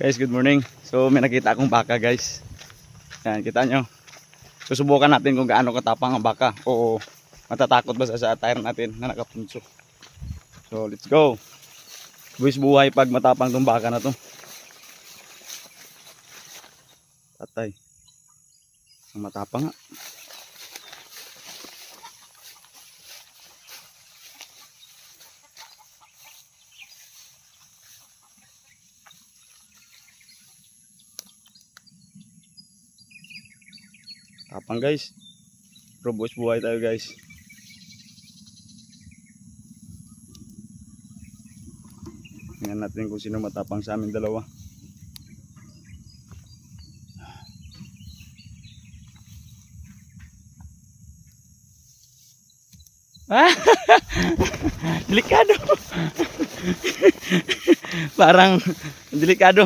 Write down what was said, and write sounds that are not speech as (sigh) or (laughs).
Guys, good morning. So may nakita akong baka guys. Yan, kita nyo. Susubukan natin kung gaano katapang ang baka. O matatakot ba sa, sa tire natin na nakapunso. So let's go. Buwis buhay pag matapang tong baka na to. Patay. Ang matapang nga. Tapang guys. Pero buwis buhay tayo guys. Tingnan natin kung sino matapang sa amin dalawa. Ah! (laughs) delikado. (laughs) Parang delikado.